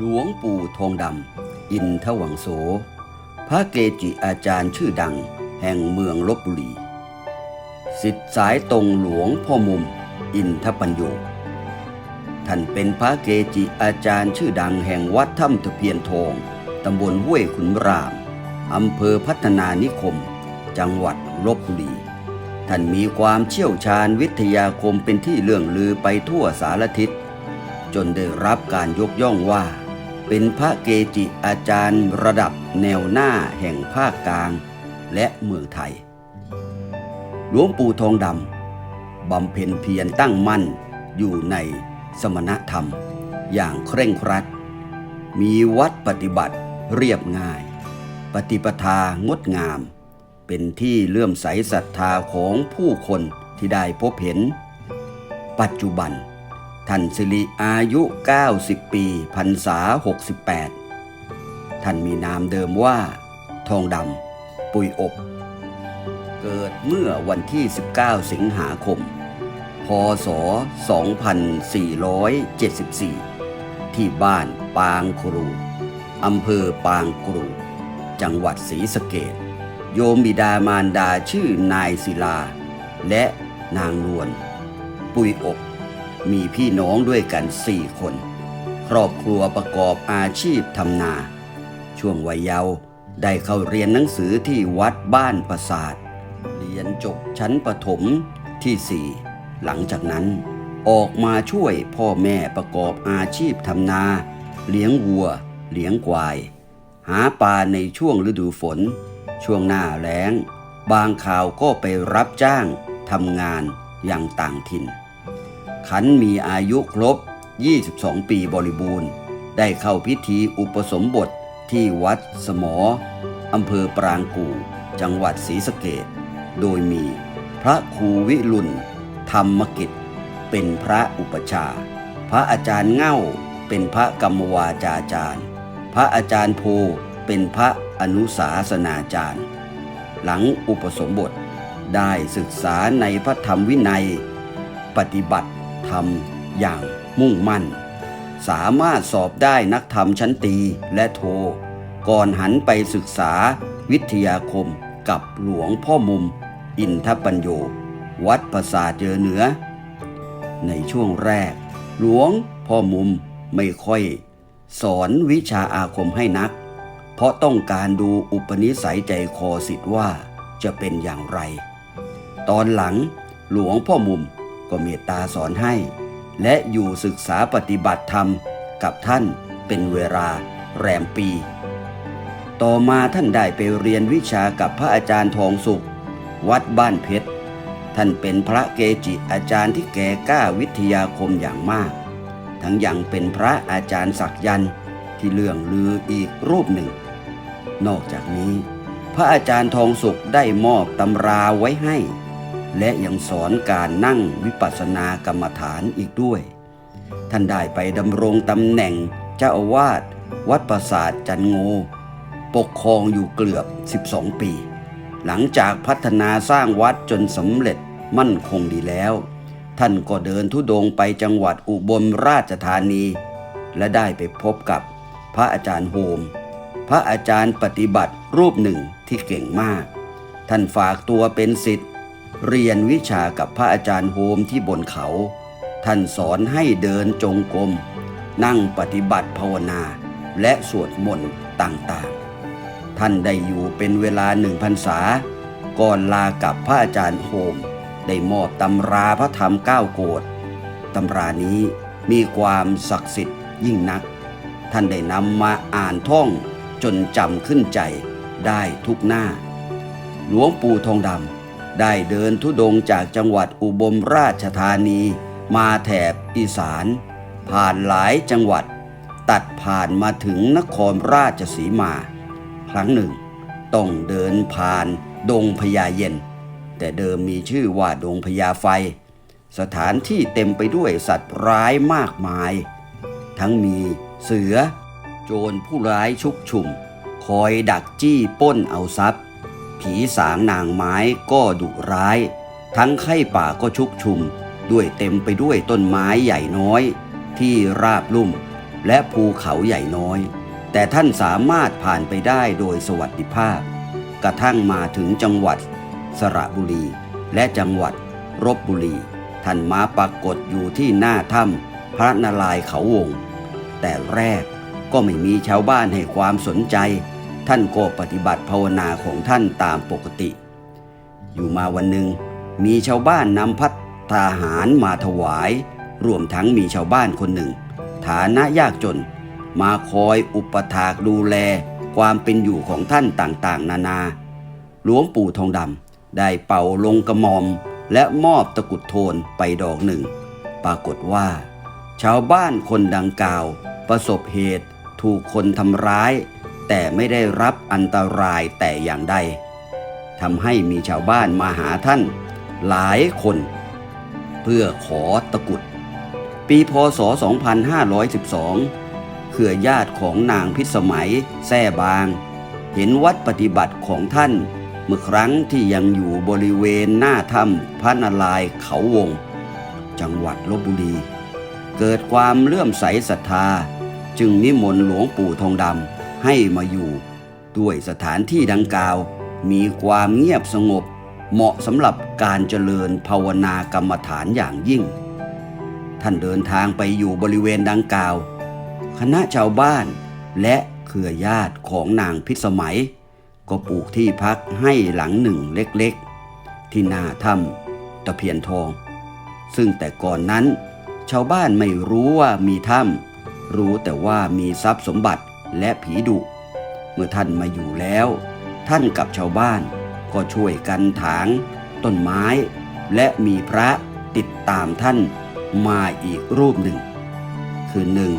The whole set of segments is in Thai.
หลวงปู่ทองดำ อินทวังโส พระเกจิอาจารย์ชื่อดังแห่งเมืองลบบุรี สิทธิสายตรงหลวงพ่อมุม อินทปัญโย ท่านเป็นพระเกจิอาจารย์ชื่อดังแห่งวัดถ้ำตะเพียนทอง ตำบลห้วยขุนราม อำเภอพัฒนานิคม จังหวัดลบบุรี ท่านมีความเชี่ยวชาญวิทยาคมเป็นที่เลื่องลือไปทั่วสารทิศจนได้รับการยกย่องว่า เป็นพระเกจิอาจารย์ระดับแนวหน้าแห่งภาคกลางและเมืองไทย หลวงปู่ทองดำบำเพ็ญเพียรตั้งมั่นอยู่ในสมณธรรมอย่างเคร่งครัด มีวัดปฏิบัติเรียบง่าย ปฏิปทางดงาม เป็นที่เลื่อมใสศรัทธาของผู้คนที่ได้พบเห็น ปัจจุบัน ท่านสิริอายุ 90 ปีพรรษา 68 ท่านมีนามเดิมว่า ทองดำ ปุยอบ เกิดเมื่อวันที่ 19 สิงหาคม พศ 2474 ที่บ้านปางครูอำเภอปางครูจังหวัดศรีสะเกดโยมบิดามารดาชื่อนายศิลา และนางนวลปุยอบ มีพี่น้องด้วยกันสี่คน ครอบครัวประกอบอาชีพทำนา ช่วงวัยเยาว์ได้เข้าเรียนหนังสือที่วัดบ้านประสาท เรียนจบชั้นประถมที่สี่หลังจากนั้น ออกมาช่วยพ่อแม่ประกอบอาชีพทำนา เลี้ยงวัว เลี้ยงควาย หาปลาในช่วงฤดูฝน ช่วงหน้าแล้ง บางข่าวก็ไปรับจ้างทำงานอย่างต่างถิ่น ขันมีอายุครบ 22 ปีบริบูรณ์ ได้เข้าพิธีอุปสมบทที่วัดสมออำเภอปรางกู่ จังหวัดศรีสะเกดโดยมีพระครูวิรุณธรรมกิจ เป็นพระอุปชา พระอาจารย์เง่าเป็นพระกรรมวาจาจารย์ พระอาจารย์โพเป็นพระอนุสาสนาจารย์ หลังอุปสมบทได้ศึกษาในพระธรรมวินัย ปฏิบัติ ธรรมอย่างมุ่งมั่น สามารถสอบได้นักธรรมชั้นตีและโท ก่อนหันไปศึกษาวิทยาคมกับหลวงพ่อมุม อินทปัญโย วัดประสาทเจอเหนือ ในช่วงแรก หลวงพ่อมุมไม่ค่อย สอนวิชาอาคมให้นัก เพราะต้องการดูอุปนิสัยใจคอสิทธิ์ว่าจะเป็นอย่างไร ตอนหลังหลวงพ่อมุม ก็เมตตาสอนให้ และอยู่ศึกษาปฏิบัติธรรมกับท่านเป็นเวลาแรมปี ต่อมาท่านได้ไปเรียนวิชากับพระอาจารย์ทองสุข วัดบ้านเพชร ท่านเป็นพระเกจิอาจารย์ที่แก่กล้าวิทยาคมอย่างมาก ทั้งยังเป็นพระอาจารย์ศักยันต์ที่เลื่องลืออีกรูปหนึ่ง นอกจากนี้ พระอาจารย์ทองสุขได้มอบตำราไว้ให้ และยังสอนการนั่งวิปัสสนากรรมฐานอีกด้วย ท่านได้ไปดำรงตำแหน่งเจ้าอาวาสวัดประสาทจันโง ปกครองอยู่เกือบ 12 ปี หลังจากพัฒนาสร้างวัดจนสำเร็จมั่นคงดีแล้ว ท่านก็เดินทุดงไปจังหวัดอุบลราชธานี และได้ไปพบกับพระอาจารย์โฮม พระอาจารย์ปฏิบัติรูปหนึ่งที่เก่งมาก ท่านฝากตัวเป็นศิษย์ เรียนวิชากับพระอาจารย์โฮมที่บนเขา ท่านสอนให้เดินจงกรม นั่งปฏิบัติภาวนา และสวดมนต์ต่างๆ ท่านได้อยู่เป็นเวลาหนึ่งพรรษา ก่อนลากับพระอาจารย์โฮม ได้มอบตำราพระธรรมเก้าโกดตำรานี้มีความศักดิ์สิทธิ์ยิ่งนัก ท่านได้นำมาอ่านท่องจนจำขึ้นใจได้ทุกหน้า หลวงปู่ทองดำ ได้เดินทุดงจากจังหวัดอุบลราชธานี มาแถบอีสาน ผ่านหลายจังหวัด ตัดผ่านมาถึงนครราชสีมา ครั้งหนึ่ง ต้องเดินผ่านดงพญาเย็น แต่เดิมมีชื่อว่าดงพญาไฟ สถานที่เต็มไปด้วยสัตว์ร้ายมากมาย ทั้งมีเสือ โจรผู้ร้ายชุกชุม คอยดักจี้ป้นเอาทรัพย์ ผีสางนางไม้ก็ดุร้าย ทั้งไข้ป่าก็ชุกชุม ด้วยเต็มไปด้วยต้นไม้ใหญ่น้อย ที่ราบลุ่ม และภูเขาใหญ่น้อย แต่ท่านสามารถผ่านไปได้โดยสวัสดิภาพ กระทั่งมาถึงจังหวัด สระบุรี และจังหวัดรบบุรี ท่านมาปรากฏอยู่ที่หน้าถ้ำพระนารายเขาวง แต่แรกก็ไม่มีชาวบ้านให้ความสนใจ ท่านก็ปฏิบัติภาวนาของท่านตามปกติ อยู่มาวันหนึ่งมีชาวบ้านนำพัตตาหารมาถวาย รวมทั้งมีชาวบ้านคนหนึ่ง ฐานะยากจน มาคอยอุปถากดูแลความเป็นอยู่ของท่านต่างๆ นานา หลวงปู่ทองดำได้เป่าลงกระหม่อม และมอบตะกุดโทนไปดอกหนึ่ง ปรากฏว่า ชาวบ้านคนดังกล่าว ประสบเหตุถูกคนทำร้าย แต่ไม่ได้รับอันตรายแต่อย่างใดทำให้มีชาวบ้านมาหาท่านหลายคน เพื่อขอตะกุด ปีพศ 2512 เครือญาติของนางพิสมัยแท่บาง เห็นวัดปฏิบัติของท่าน เมื่อครั้งที่ยังอยู่บริเวณหน้าถ้ำพระนารายณ์เขาวง จังหวัดลบบุรี เกิดความเลื่อมใสศรัทธา จึงนิมนต์หลวงปู่ทองดำ ให้มาอยู่ ด้วยสถานที่ดังกล่าว มีความเงียบสงบ เหมาะสำหรับการเจริญภาวนากรรมฐานอย่างยิ่ง ท่านเดินทางไปอยู่บริเวณดังกล่าว คณะชาวบ้านและเครือญาติของนางพิสมัย ก็ปลูกที่พักให้หลังหนึ่งเล็กๆ ที่หน้าถ้ำตะเพียนทอง ซึ่งแต่ก่อนนั้น ชาวบ้านไม่รู้ว่ามีถ้ำรู้แต่ว่ามีทรัพย์สมบัติ และผีดุเมื่อท่านมาอยู่แล้ว ท่านกับชาวบ้านก็ช่วยกันถาง ต้นไม้ และมีพระติดตามท่านมาอีกรูปหนึ่ง คือหนึ่ง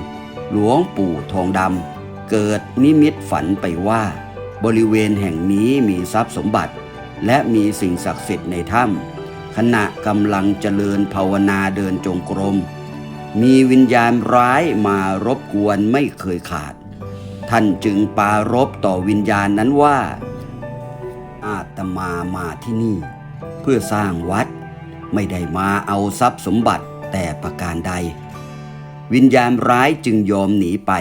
หลวงปู่ทองดำเกิดนิมิตฝันไปว่า บริเวณแห่งนี้มีทรัพย์สมบัติ และมีสิ่งศักดิ์สิทธิ์ในถ้ำขณะกำลังเจริญภาวนาเดินจงกรม มีวิญญาณร้ายมารบกวนไม่เคยขาด ท่านจึงปรารบต่อวิญญาณนั้นว่า อาตมามาที่นี่ เพื่อสร้างวัด ไม่ได้มาเอาทรัพย์สมบัติแต่ประการใด วิญญาณร้ายจึงยอมหนีไป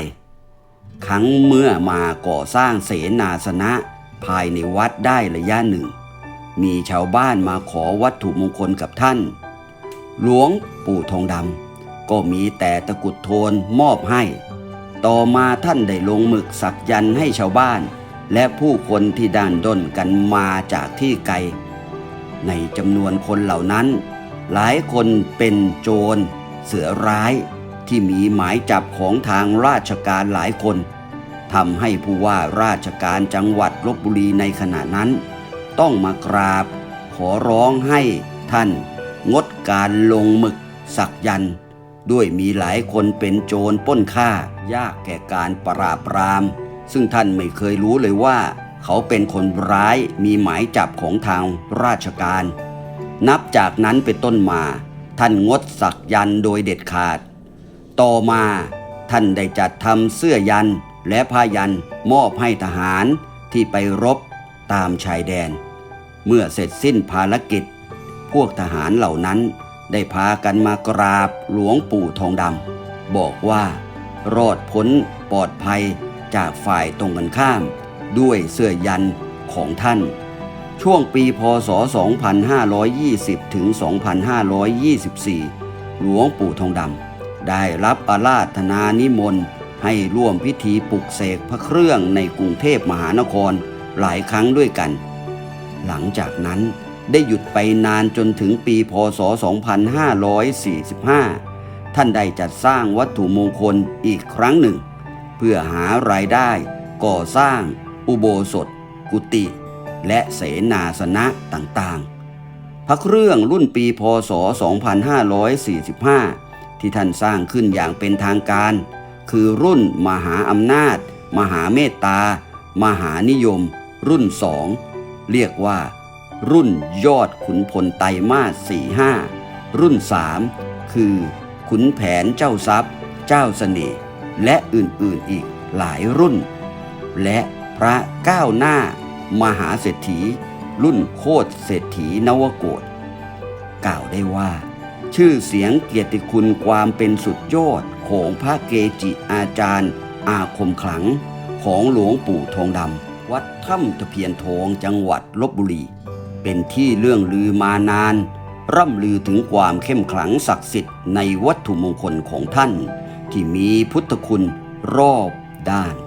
ครั้งเมื่อมาก่อสร้างเสนาสนะภายในวัดได้ระยะหนึ่ง มีชาวบ้านมาขอวัตถุมงคลกับท่าน หลวงปู่ทองดำก็มีแต่ตะกุดโทนมอบให้ ต่อมาท่านได้ลงหมึกสักยันให้ชาวบ้าน และผู้คนที่ด้านด้นกันมาจากที่ไกล ในจำนวนคนเหล่านั้น หลายคนเป็นโจร เสือร้ายที่มีหมายจับของทางราชการหลายคนทำให้ผู้ว่าราชการจังหวัดลบบุรีในขณะนั้น ต้องมากราบ ขอร้องให้ท่าน งดการลงหมึกสักยันต์ ด้วยมีหลายคนเป็นโจรป้นฆ่ายากแก่การปราบปราม ซึ่งท่านไม่เคยรู้เลยว่า เขาเป็นคนร้ายมีหมายจับของทางราชการ นับจากนั้นเป็นต้นมา ท่านงดสักยันโดยเด็ดขาด ต่อมาท่านได้จัดทำเสื้อยันและผ้ายันมอบให้ทหารที่ไปรบตามชายแดน เมื่อเสร็จสิ้นภารกิจ พวกทหารเหล่านั้น ได้พากันมากราบหลวงปู่ทองดำบอกว่า รอดพ้นปลอดภัยจากฝ่ายตรงกันข้าม ด้วยเสื้อยันของท่าน ช่วงปีพศ 2520 ถึง 2524 หลวงปู่ทองดำได้รับอาราธนานิมนต์ให้ร่วมพิธีปลุกเสกพระเครื่องในกรุงเทพมหานครหลายครั้งด้วยกัน หลังจากนั้น ได้หยุดไปนานจนถึงปีพศ 2545 ท่านได้จัดสร้างวัตถุมงคลอีกครั้งหนึ่ง เพื่อหารายได้ ก่อสร้าง อุโบสถ กุฏิและเสนาสนะต่างๆ พระเครื่องรุ่นปีพศ 2545 ที่ท่านสร้างขึ้นอย่างเป็นทางการ คือรุ่นมหาอำนาจ มหาเมตตา มหานิยม รุ่นสองเรียกว่า รุ่นยอดขุนพลไตมาส45 รุ่น 3 คือ ขุนแผนเจ้าทรัพย์ เจ้าเสน่ห์และอื่นๆอีกหลายรุ่น และพระก้าวหน้ามหาเศรษฐี รุ่นโคตรเศรษฐีนวโกฏกล่าวได้ว่าชชื่อเสียงเกียรติคุณความเป็นสุดยอดของพระเกจิอาจารย์ อาคมขลังของหลวงปู่ทองดำวัดถ้ำตะเพียนทองจังหวัดลบบุรี เป็นที่เรื่องลือมานาน ร่ำลือถึงความเข้มขลังศักดิ์สิทธิ์ในวัตถุมงคลของท่าน ที่มีพุทธคุณรอบด้าน